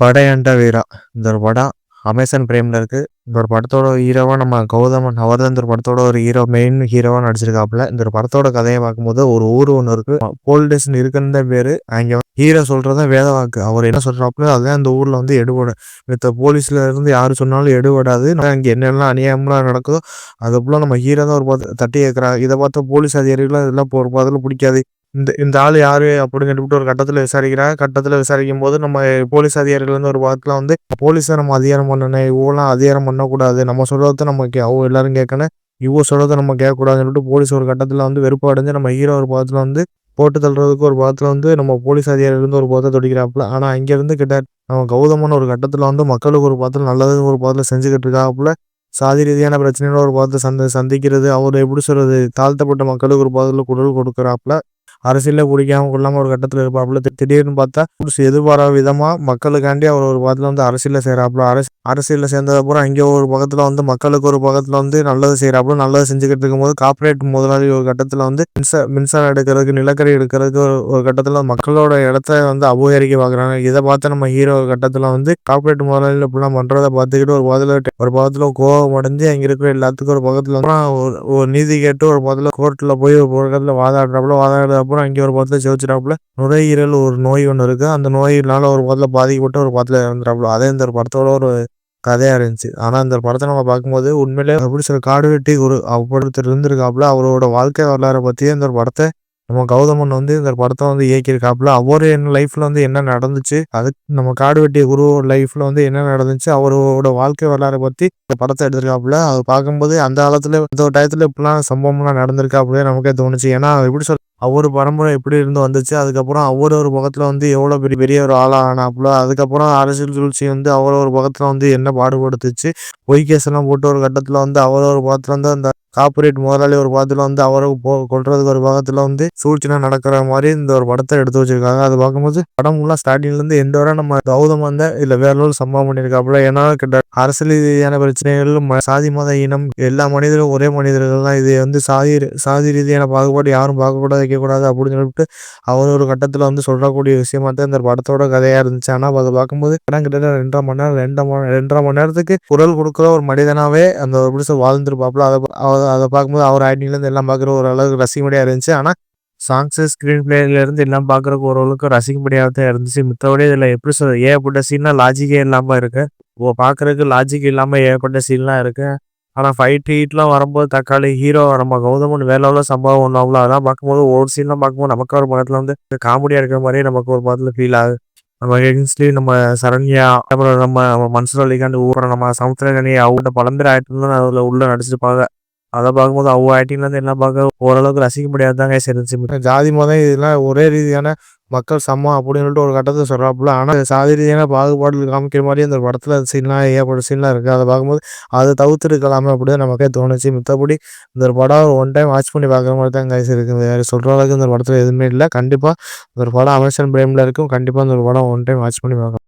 படையண்ட வீரா இந்த ஒரு படம் அமேசான் பிரேமில் இருக்குது இந்த ஒரு படத்தோட ஹீரோவாக நம்ம கௌதமன் அவர் தான் இந்த ஒரு படத்தோட ஒரு ஹீரோ மெயின் ஹீரோவாக நடிச்சிருக்காப்புல. இந்த ஒரு படத்தோட கதையை பார்க்கும்போது ஒரு ஊர் ஒன்று இருக்குது போல்டேஷன் இருக்குன்னு தான் பேர். அங்கே ஹீரோ சொல்கிறது வேத வாக்கு. அவர் என்ன சொல்கிறாப்புல அதுதான் அந்த ஊரில் வந்து எடுபட மித்த போலீஸ்ல இருந்து யார் சொன்னாலும் எடுபடாது. அங்கே என்னெல்லாம் அநியாயம்லாம் நடக்குதோ அதை போல நம்ம ஹீரோ தான் ஒரு தட்டி கேட்குறாங்க இதை பார்த்தா போலீஸ் அதிகாரிகள் இதெல்லாம் ஒரு பாதத்துல பிடிக்காது. இந்த இந்த ஆள் யாரு அப்படின்னு சொல்லிட்டு ஒரு கட்டத்தில் விசாரிக்கிறாங்க கட்டத்தில் விசாரிக்கும் போது நம்ம போலீஸ் அதிகாரிகள் வந்து ஒரு வாரத்தில் வந்து போலீஸை நம்ம அதிகாரம் பண்ணணும். இவ்வளோலாம் அதிகாரம் பண்ணக்கூடாது. நம்ம சொல்கிறத நம்ம கே அவங்க எல்லாரும் கேட்கணும் இவ்வளோ சொல்கிறத நம்ம கேட்கக்கூடாதுன்னு சொல்லிட்டு போலீஸ் ஒரு கட்டத்தில் வந்து வெறுப்பு அடைஞ்சு நம்ம ஹீரோ ஒரு பாதத்தில் வந்து போட்டு தள்ளுறதுக்கு ஒரு பாதத்தில் வந்து நம்ம போலீஸ் அதிகாரிகள் ஒரு பாதத்தை தொடிக்கிறாப்புல. ஆனால் அங்கேருந்து கிட்ட நம்ம கௌதமான ஒரு கட்டத்தில் வந்து மக்களுக்கு ஒரு பாதத்தில் நல்லது ஒரு பாதத்தில் செஞ்சுக்கிட்டு இருக்காப்புல. சாதி ரீதியான பிரச்சனையோட ஒரு பாதத்தை சந்த சந்திக்கிறது. அவர் எப்படி சொல்கிறது தாழ்த்தப்பட்ட மக்களுக்கு ஒரு பாதத்தில் குரல் கொடுக்குறாப்புல. அரசியல பிடிக்காம கொள்ளாம ஒரு கட்டத்துல இருப்பாப்புல. திடீர்னு பார்த்தா எதிர்பாராத விதமா மக்களுக்காண்டி அவர் ஒரு பக்கத்துல வந்து அரசியல செய்யறாப்புல அரசு அரசியலில் சேர்ந்ததுக்கப்புறம் அங்கே ஒரு பக்கத்துல வந்து மக்களுக்கு ஒரு பக்கத்துல வந்து நல்லது செய்யறாப்புல நல்லது செஞ்சுக்கிட்டு இருக்கும்போது கார்பரேட் முதலாளி ஒரு கட்டத்துல வந்து மின்சார மின்சாரம் எடுக்கிறதுக்கு நிலக்கரி எடுக்கிறதுக்கு ஒரு கட்டத்துல மக்களோட இடத்த வந்து அபகரிக்க பாக்குறாங்க. இதை பார்த்து நம்ம ஹீரோ கட்டத்துல வந்து கார்பரேட் முதலாளி இப்படிலாம் பண்றதை பார்த்துக்கிட்டு ஒரு பக்கத்துல ஒரு பக்கத்துல கோவம் அடைஞ்சு அங்க இருக்கிற எல்லாத்துக்கும் ஒரு பக்கத்துல ஒரு நீதி கேட்டு ஒரு பக்கத்துல கோர்ட்ல போய் ஒரு பக்கத்துல வாதாடுறாப்புல. வாதாடுற அப்புறம் அங்கே ஒரு பக்கத்தில் செவச்சிட்டாப்புல நுரையீரல் ஒரு நோய் ஒன்று இருக்குது அந்த நோயினால ஒரு பக்கத்தில் பாதிக்கப்பட்டு ஒரு பக்கத்தில் இறந்துடாப்புல அதே இந்த படத்தோட ஒரு கதையாக இருந்துச்சு. ஆனால் இந்த படத்தை நம்ம பார்க்கும்போது உண்மையிலே எப்படி சில காடு வெட்டி ஒரு ஒருத்தர் இருந்திருக்காப்புல. அவரோட வாழ்க்கை வரலாறை பற்றியே இந்த படத்தை நம்ம கௌதமன் வந்து இந்த படத்தை வந்து இயக்கியிருக்காப்புல. அவர் என்ன லைஃப்ல வந்து என்ன நடந்துச்சு அதுக்கு நம்ம காடு வெட்டிய குரு லைஃப்ல வந்து என்ன நடந்துச்சு அவரோட வாழ்க்கை வரலாறை பத்தி இந்த படத்தை எடுத்திருக்காப்புல. அது பார்க்கும்போது அந்த காலத்துல இந்த டயத்துல இப்படிலாம் சம்பவம்லாம் நடந்திருக்காப்புல நமக்கே தோணுச்சு. ஏன்னா எப்படி சொல் அவ்வொரு பரம்பரை எப்படி இருந்து வந்துச்சு? அதுக்கப்புறம் அவர் ஒரு பக்கத்தில் வந்து எவ்வளோ பெரிய பெரிய ஒரு ஆளாக ஆனாப்புல அதுக்கப்புறம் அரசியல் சூழ்ச்சி வந்து அவர் ஒரு பக்கத்தில் வந்து என்ன பாடுபடுத்துச்சு? பொய் எல்லாம் போட்டு ஒரு கட்டத்தில் வந்து அவர் ஒரு பக்கத்தில் வந்து அந்த கார்பரேட் முதலாளி ஒரு பாகத்துல வந்து அவரை போ கொள்றதுக்கு ஒரு பாகத்தில் வந்து சூழ்ச்சினா நடக்கிற மாதிரி இந்த ஒரு படத்தை எடுத்து வச்சிருக்காங்க. அது பார்க்கும்போது படம் ஃபுல்லா ஸ்டார்டிங்லேருந்து எந்த வரை நம்ம கௌதம் வந்த இல்லை வேற ஒரு சம்பவம் பண்ணியிருக்காப்புல. ஏன்னா கிட்ட அரசியல் ரீதியான பிரச்சனைகள் சாதி மத இனம் எல்லா மனிதரும் ஒரே மனிதர்கள் தான். இது வந்து சாதி சாதி ரீதியான பாகுபாடு யாரும் பார்க்கக்கூடாது வைக்கக்கூடாது அப்படின்னு சொல்லிட்டு அவர் ஒரு கட்டத்தில் வந்து சொல்லக்கூடிய விஷயமா தான் இந்த படத்தோட கதையாக இருந்துச்சு. ஆனால் அதை பார்க்கும்போது படம் கிட்ட ரெண்டரை மணி நேரம் ரெண்டரை மணி ரெண்டரை மணி நேரத்துக்கு குரல் கொடுக்குற ஒரு மனிதனாவே அந்த ஒரு வாழ்ந்துருப்பாப்புல. அதை அதை பார்க்கும்போது அவர் ஆக்டிங்லேருந்து எல்லாம் பார்க்குற ஒரு அளவுக்கு ரசிக்கும்படியாக இருந்துச்சு. ஆனால் சாங்ஸு ஸ்க்ரீன் பிளேலேருந்து எல்லாம் பார்க்குறக்கு ஓரளவுக்கு ரசிக்கும்படியாக தான் இருந்துச்சு. மித்தபடி இதில் எப்படி சொல் ஏகப்பட்ட சீன்னா லாஜிக்கே இல்லாமல் இருக்குது ஓ பார்க்குறதுக்கு லாஜிக் இல்லாமல் ஏகப்பட்ட சீன்லாம் இருக்குது ஆனால் ஃபைட் ஹீட்லாம் வரும்போது தக்காளி ஹீரோ நம்ம கௌதமன் வேலை சம்பவம் ஒன்றும் அவ்வளோ அதெல்லாம் பார்க்கும்போது ஒரு சீன்லாம் பார்க்கும்போது நமக்கு ஒரு பக்கத்தில் வந்து காமெடியாக இருக்கிற மாதிரியே நமக்கு ஒரு பக்கத்தில் ஃபீல் ஆகுது. நம்ம எகின்ஸ்லி நம்ம சரண்யா அப்புறம் நம்ம மன்சூர் அலிகாண்ட் ஊரை நம்ம சமுத்திரகனி அவங்க பழம்பெற ஆயிட்டு அதில் உள்ள நடிச்சிருப்பாங்க. அதை பார்க்கும்போது அவங்க ஆக்டிங்லேருந்து எல்லாம் பார்க்க ஓரளவுக்கு ரசிக்க முடியாதுதாங்க இருந்துச்சு ஜாதி மதம் இதெல்லாம் ஒரே ரீதியான மக்கள் சமம் அப்படின்னு சொல்லிட்டு ஒரு கட்டத்தை சொல்கிறாப்புல ஆனால் சாதி ரீதியான பாகுபாடுகள் காமிக்கிற மாதிரி அந்த படத்தில் சீன்லாம் ஏற்பட்ட சீன்லாம் இருக்குது அதை பார்க்கும்போது அதை தவிர்த்துருக்கலாமே அப்படின்னு நமக்கே தோணுச்சு. மித்தபடி இந்த படம் ஒன் டைம் வாட்ச் பண்ணி பார்க்குற மாதிரி தான் கைஸ் இருக்குது. வேறு சொல்கிற அளவுக்கு இந்த படத்தில் எதுவுமே இல்லை. கண்டிப்பாக இந்த படம் அமேசான் பிரேமில் இருக்கும். கண்டிப்பாக இந்த படம் ஒன் டைம் வாட்ச் பண்ணி பார்க்கலாம்.